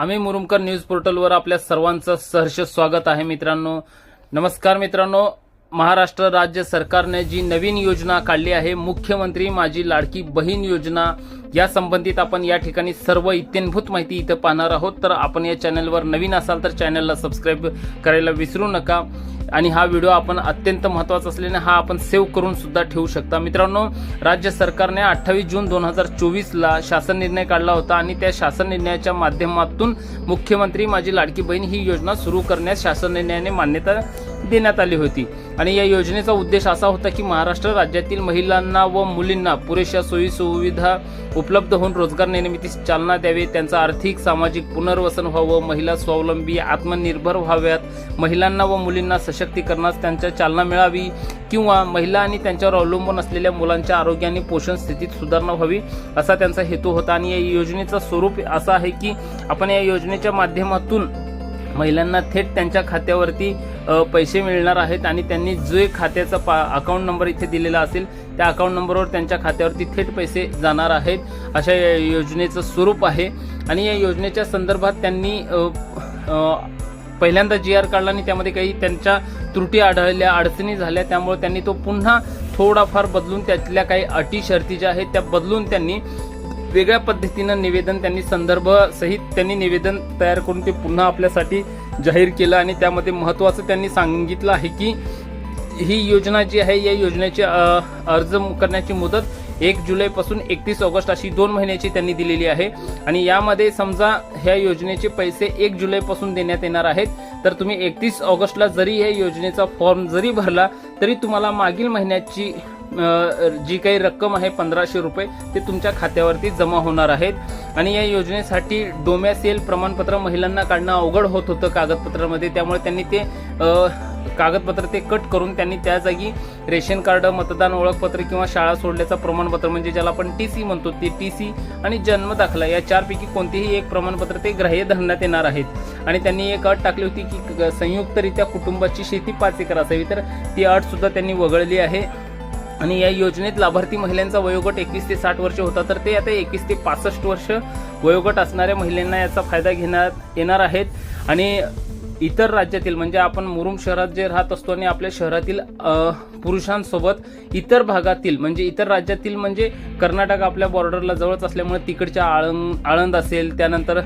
आम्ही मुरुमकर न्यूज पोर्टलवर आपल्या सर्वांचं सहर्ष स्वागत आहे मित्रांनो. नमस्कार मित्रांनो. महाराष्ट्र राज्य सरकारने जी नवीन योजना काढली आहे मुख्यमंत्री माझी लाडकी बहीण योजना या संबंधित आपण या ठिकाणी सर्व इत्यंभूत माहिती इथं पाहणार आहोत. तर आपण या चॅनलवर नवीन असाल तर चॅनलला सबस्क्राईब करायला विसरू नका. आणि हा व्हिडिओ आपण अत्यंत महत्त्वाचा असल्याने हा आपण सेव्ह करून सुद्धा ठेवू शकता. मित्रांनो राज्य सरकारने अठ्ठावीस जून दोन हजार चोवीसला शासन निर्णय काढला होता आणि त्या शासन निर्णयाच्या माध्यमातून मुख्यमंत्री माझी लाडकी बहीण ही योजना सुरू करण्यास शासन निर्णयाने मान्यता देण्यात आली होती. आणि या योजनेचा उद्देश असा होता की महाराष्ट्र राज्यातील महिलांना व मुलींना पुरेशा सोयी सुविधा उपलब्ध होऊन रोजगार निर्मितीस चालना द्यावी त्यांचं आर्थिक सामाजिक पुनर्वसन व्हावं महिला स्वावलंबी आत्मनिर्भर व्हाव्यात महिलांना व मुलींना सशक्तीकरणास त्यांच्या चालना मिळावी किंवा महिला आणि त्यांच्यावर अवलंबून असलेल्या मुलांच्या आरोग्य आणि पोषण स्थितीत सुधारणा व्हावी असा त्यांचा हेतू होता. आणि या योजनेचं स्वरूप असं आहे की आपण या योजनेच्या माध्यमातून महिलांना थेट त्यांच्या खात्यावरती पैसे मिळणार आहेत आणि त्यांनी जे खात्याचा पा अकाउंट नंबर इथे दिलेला असेल त्या अकाउंट नंबरवर त्यांच्या खात्यावरती थेट पैसे जाणार आहेत अशा या योजनेचं स्वरूप आहे. आणि या योजनेच्या संदर्भात त्यांनी पहिल्यांदा जी आर काढला आणि त्यामध्ये काही त्यांच्या त्रुटी आढळल्या अडचणी झाल्या त्यामुळे त्यांनी तो पुन्हा थोडाफार बदलून त्यातल्या काही अटी शर्ती ज्या आहेत त्या बदलून त्यांनी वेगळ्या पद्धतीनं निवेदन त्यांनी संदर्भ सहित त्यांनी निवेदन तयार करून ते पुन्हा आपल्यासाठी जाहीर केलं आणि त्यामध्ये महत्त्वाचं त्यांनी सांगितलं आहे की ही योजना जी आहे या योजनेची अर्ज करण्याची मुदत एक जुलैपासून एकतीस ऑगस्ट अशी दोन महिन्याची त्यांनी दिलेली आहे. आणि यामध्ये समजा ह्या योजनेचे पैसे एक जुलैपासून देण्यात येणार आहेत. तर तुम्ही एकतीस ऑगस्टला जरी हे योजनेचा फॉर्म जरी भरला तरी तुम्हाला मागील महिन्याची जी काही रक्कम आहे पंधराशे रुपये ते तुमच्या खात्यावरती जमा होणार आहेत. आणि या योजनेसाठी डोमॅसेल प्रमाणपत्र महिलांना काढणं अवघड होत होतं कागदपत्रामध्ये त्यामुळे त्यांनी ते कागदपत्र ते कट करून त्यांनी त्या जागी रेशन कार्ड मतदान ओळखपत्र किंवा शाळा सोडल्याचं प्रमाणपत्र म्हणजे ज्याला आपण टी सी म्हणतो ते टी सी आणि जन्म दाखला या चारपैकी कोणतेही एक प्रमाणपत्र ते ग्राह्य धरण्यात येणार आहेत. आणि त्यांनी एक अट टाकली होती की क- संयुक्तरित्या कुटुंबाची शेती पाच एकर असावी. तर ती अट सुद्धा त्यांनी वगळली आहे. आणि या योजनेत लाभार्थी महिलांचा वयोगट एकवीस ते साठ वर्ष होता तर ते आता एकवीस ते पासष्ट वर्ष वयोगट असणाऱ्या महिलांना याचा फायदा घेण्यात येणार आहेत. आणि इतर राज्यातील म्हणजे आपण मुरुम शहरात जे राहत असतो आणि आपल्या शहरातील पुरुषांसोबत इतर भागातील म्हणजे इतर राज्यातील म्हणजे कर्नाटक आपल्या बॉर्डरला जवळच असल्यामुळे तिकडच्या आळंद आळंद असेल त्यानंतर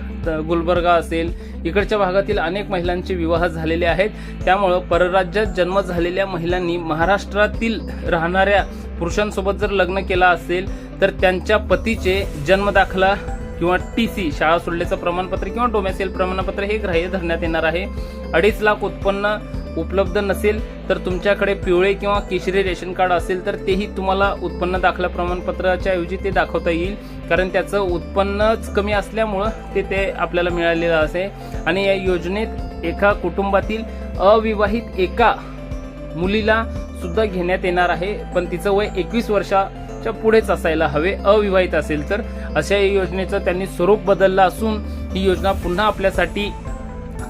गुलबर्गा असेल इकडच्या भागातील अनेक महिलांचे विवाह झालेले आहेत. त्यामुळं परराज्यात जन्म झालेल्या महिलांनी महाराष्ट्रातील राहणाऱ्या पुरुषांसोबत जर लग्न केलं असेल तर त्यांच्या पतीचे जन्मदाखला किंवा टी सी शाळा सोडल्याचं प्रमाणपत्र किंवा डोमॅसेल प्रमाणपत्र हे ग्राह्य धरण्यात येणार आहे. अडीच लाख उत्पन्न उपलब्ध नसेल तर तुमच्याकडे पिवळे किंवा केशरी रेशन कार्ड असेल तर तेही तुम्हाला उत्पन्न दाखला प्रमाणपत्राच्या ऐवजी ते दाखवता येईल. कारण त्याचं उत्पन्नच कमी असल्यामुळं ते ते आपल्याला मिळालेलं असे. आणि या योजनेत एका कुटुंबातील अविवाहित एका मुलीला सुद्धा घेण्यात येणार आहे. पण तिचं वय एकवीस वर्षाच्या पुढेच असायला हवे. अविवाहित असेल तर अशा या योजनेचं त्यांनी स्वरूप बदललं असून ही योजना पुन्हा आपल्यासाठी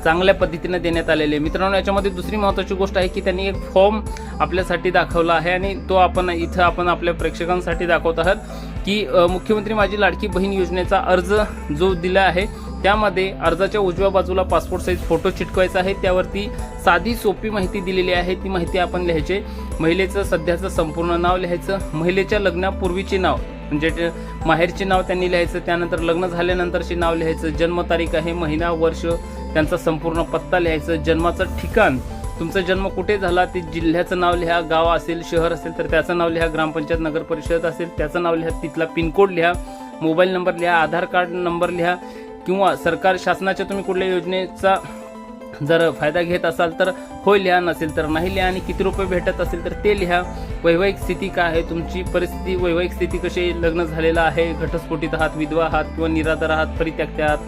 चांगल्या पद्धतीने देण्यात आलेली आहे. मित्रांनो याच्यामध्ये दुसरी महत्त्वाची गोष्ट आहे की त्यांनी एक फॉर्म आपल्यासाठी दाखवला आहे आणि तो आपण इथं आपण आपल्या प्रेक्षकांसाठी दाखवत आहात की मुख्यमंत्री माझी लाडकी बहीण योजनेचा अर्ज जो दिला आहे त्यामध्ये अर्जाच्या उजव्या बाजूला पासपोर्ट साईज फोटो चिटकवायचा आहे. त्यावरती साधी सोपी माहिती दिलेली आहे. ती माहिती आपण लिहायची महिलेचं सध्याचं संपूर्ण नाव लिहायचं महिलेच्या लग्नापूर्वीचे नाव. म्हणजे ते माहेरचे नाव त्यांनी लिहायचं त्यानंतर लग्न झाल्यानंतरचे नाव लिहायचं जन्मतारीख आहे महिना वर्ष त्यांचा संपूर्ण पत्ता लिहायचं जन्माचं ठिकाण तुमचा जन्म कुठे झाला ते जिल्ह्याचं नाव लिहा गाव असेल शहर असेल तर त्याचं नाव लिहा ग्रामपंचायत नगर परिषद असेल त्याचं नाव लिहा तिथला पिनकोड लिहा मोबाईल नंबर लिहा आधार कार्ड नंबर लिहा किंवा सरकार शासनाच्या तुम्ही कुठल्या योजनेचा जर फायदा घेत असाल तर होय लिहा नसेल तर नाही लिहा आणि किती रुपये भेटत असेल तर ते लिहा. वैवाहिक स्थिती काय आहे? तुमची परिस्थिती वैवाहिक स्थिती कशी लग्न झालेलं आहे घटस्फोटीत आहात विधवा आहात किंवा निराधार आहात परित्यक्त आहात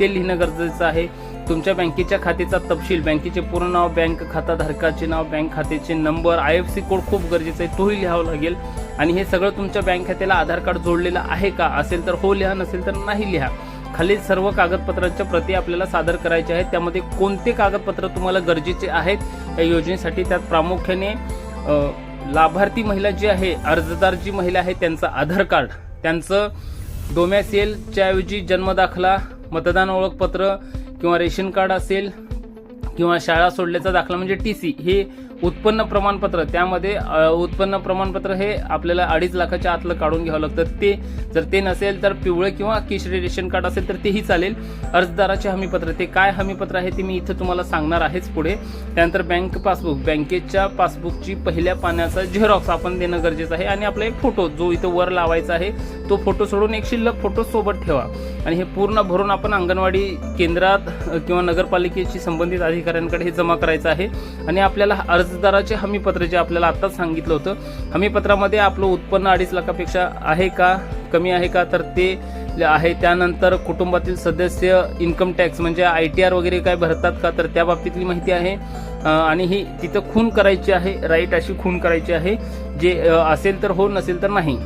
ते लिहिणं गरजेचं आहे. तुमच्या बँकेच्या खात्याचा तपशील बँकेचे पूर्ण नाव बँक खाताधारकाचे नाव बँक खात्याचे number I F C code खूप गरजेचं आहे तोही लिहावं लागेल. आणि हे सगळं तुमच्या बँक खात्याला आधार कार्ड जोडलेलं आहे का? असेल तर हो लिहा नसेल तर नाही लिहा. खालील सर्व कागदपत्रांच्या प्रती आपल्याला सादर करायच्या आहेत. त्यामध्ये कोणते कागदपत्र तुम्हाला गरजेचे आहेत या योजनेसाठी? त्यात प्रामुख्याने लाभार्थी महिला जी आहे अर्जदार जी महिला आहे त्यांचं आधार कार्ड त्यांचं डोमॅसियलच्या ऐवजी जन्मदाखला मतदान ओळखपत्र किंवा रेशन कार्ड असेल किंवा शाळा सोडल्याचा दाखला म्हणजे टी सी हे उत्पन्न प्रमाणपत्र त्यामध्ये उत्पन्न प्रमाणपत्र हे आपल्याला अडीच लाखाच्या आतलं काढून घ्यावं लागतं. ते जर ते नसेल तर पिवळे किंवा केशरी रेशन कार्ड असेल तर तेही चालेल. अर्जदाराचे हमीपत्र ते काय हमीपत्र आहे ते मी इथं तुम्हाला सांगणार आहेच पुढे. त्यानंतर बँक पासबुक बँकेच्या पासबुकची पहिल्या पाण्याचा झेरॉक्स आपण देणं गरजेचं आहे. आणि आपला एक फोटो जो इथं वर लावायचा आहे तो फोटो सोडून एक शिल्लक फोटो सोबत ठेवा. आणि हे पूर्ण भरून आपण अंगणवाडी केंद्रात किंवा नगरपालिकेशी संबंधित अधिकाऱ्यांकडे हे जमा करायचं आहे. आणि आपल्याला अर्ज अर्जदाराचे हमीपत्र जे आपल्याला आत्ताच सांगितलं होतं हमीपत्रामध्ये आपलं उत्पन्न अडीच लाखापेक्षा आहे का कमी आहे का? तर ते आहे. त्यानंतर कुटुंबातील सदस्य इन्कम टॅक्स म्हणजे आय टी आर वगैरे काय भरतात का तर त्या बाबतीतली माहिती आहे. आणि ही तिथं खून करायची आहे राईट अशी खून करायची आहे. जे असेल तर हो नसेल तर नाही.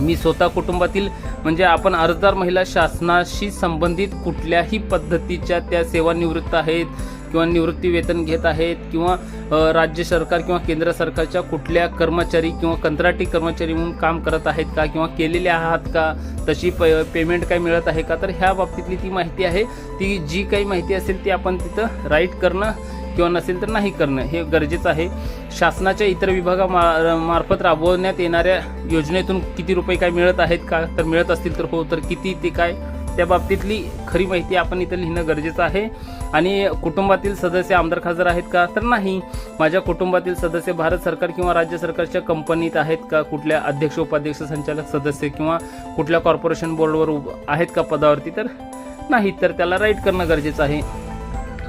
मी स्वतः कुटुंबातील म्हणजे आपण अर्जदार महिला शासनाशी संबंधित कुठल्याही पद्धतीच्या त्या सेवानिवृत्त आहेत किंवा निवृत्ती वेतन घेत आहेत किंवा राज्य सरकार किंवा केंद्र सरकारच्या कुठल्या कर्मचारी किंवा कंत्राटी कर्मचारी म्हणून काम करत आहेत का किंवा केलेले आहात का? तशी प पेमेंट काय मिळत आहे का? तर ह्या बाबतीतली ती माहिती आहे. ती जी काही माहिती असेल ती आपण तिथं राईट करणं किंवा नसेल तर नाही करणं हे गरजेचं आहे. शासनाच्या इतर विभागा मार्फत राबवण्यात येणाऱ्या योजनेतून किती रुपये काय मिळत आहेत का? तर मिळत असतील तर हो तर किती ते काय? त्या बाबतीतली खरी माहिती आपण इथं लिहिणं गरजेचं आहे. आणि कुटुंबातील सदस्य आमदार खासदार आहेत का? तर नाही. माझ्या कुटुंबातील सदस्य भारत सरकार किंवा राज्य सरकारच्या कंपनीत आहेत का? कुठल्या अध्यक्ष उपाध्यक्ष संचालक सदस्य किंवा कुठल्या कॉर्पोरेशन बोर्डवर आहेत का पदावरती? तर नाही. तर त्याला राईट करणं गरजेचं आहे.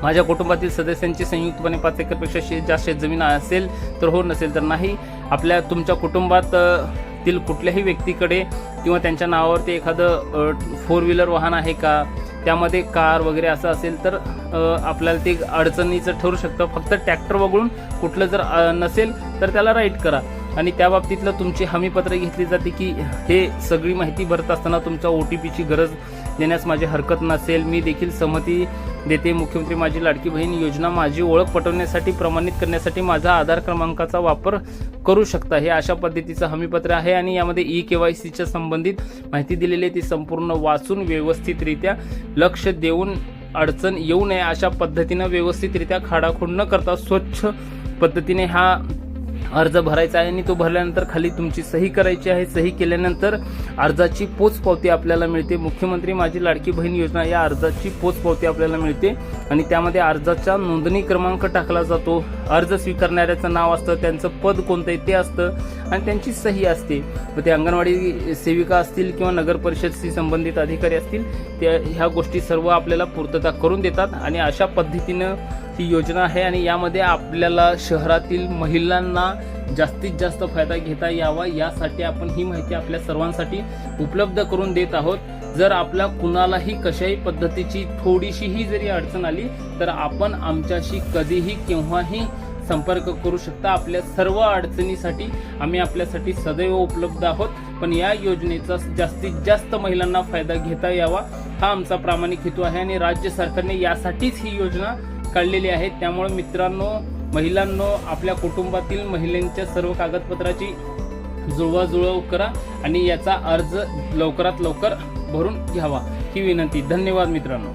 माझ्या कुटुंबातील सदस्यांची संयुक्तपणे पाच एकरपेक्षा शे जास्त शेतजमीन असेल तर हो नसेल तर नाही. आपल्या तुमच्या कुटुंबात तील कुठल्याही व्यक्तीकडे किंवा त्यांच्या नावावरती एखादं फोर व्हीलर वाहन आहे का? त्यामध्ये कार वगैरे असं असेल तर आपल्याला ते अडचणीचं ठरू शकतं. फक्त ट्रॅक्टर वगळून कुठलं जर नसेल तर त्याला राईट करा. आणि त्या बाबतीतलं तुमची हमीपत्र घेतली जाते की हे सगळी माहिती भरत असताना तुमच्या ओ टी पीची गरज देण्यास माझी हरकत नसेल. मी देखील सहमती देते. मुख्यमंत्री माझी लाडकी बहीण योजना माझी ओळख पटवण्यासाठी प्रमाणित करण्यासाठी माझा आधार क्रमांकाचा वापर करू शकता हे अशा पद्धतीचं हमीपत्र आहे. आणि यामध्ये ई के वाय सीच्या संबंधित माहिती दिलेली आहे. ती संपूर्ण वाचून व्यवस्थितरित्या लक्ष देऊन अडचण येऊ नये अशा पद्धतीनं व्यवस्थितरित्या खाडाखोड न करता स्वच्छ पद्धतीने हा अर्ज भरायचा आहे आणि तो भरल्यानंतर खाली तुमची सही करायची आहे. सही केल्यानंतर अर्जाची पोचपावती आपल्याला मिळते. मुख्यमंत्री माझी लाडकी बहीण योजना या अर्जाची पोचपावती आपल्याला मिळते आणि त्यामध्ये अर्जाचा नोंदणी क्रमांक टाकला जातो. अर्ज स्वीकारणाऱ्याचं नाव असतं त्यांचं पद कोणतं आहे ते असतं आणि त्यांची सही असते. मग ते अंगणवाडी सेविका असतील किंवा नगर परिषदशी संबंधित अधिकारी असतील त्या ह्या गोष्टी सर्व आपल्याला पूर्तता करून देतात आणि अशा पद्धतीनं ही योजना आहे आणि यामध्ये आपल्याला शहरातील महिलांना जास्तीत जास्त फायदा घेता यावा यासाठी आपण ही माहिती आपल्या सर्वांसाठी उपलब्ध करून देत आहोत. जर आपल्या कुणालाही कशाही पद्धतीची थोडीशीही जरी अडचण आली तर आपण आमच्याशी कधीही केव्हाही संपर्क करू शकता. आपल्या सर्व अडचणीसाठी आम्ही आपल्यासाठी सदैव उपलब्ध आहोत. पण या योजनेचा जास्तीत जास्त महिलांना फायदा घेता यावा हा आमचा प्रामाणिक हेतू आहे आणि राज्य सरकारने यासाठीच ही योजना काढलेली आहे त्यामुळे मित्रांनो महिलांनो आपल्या कुटुंबातील महिलांच्या सर्व कागदपत्राची जुळवाजुळव करा आणि याचा अर्ज लवकरात लवकर भरून घ्यावा. ही विनंती. धन्यवाद मित्रांनो.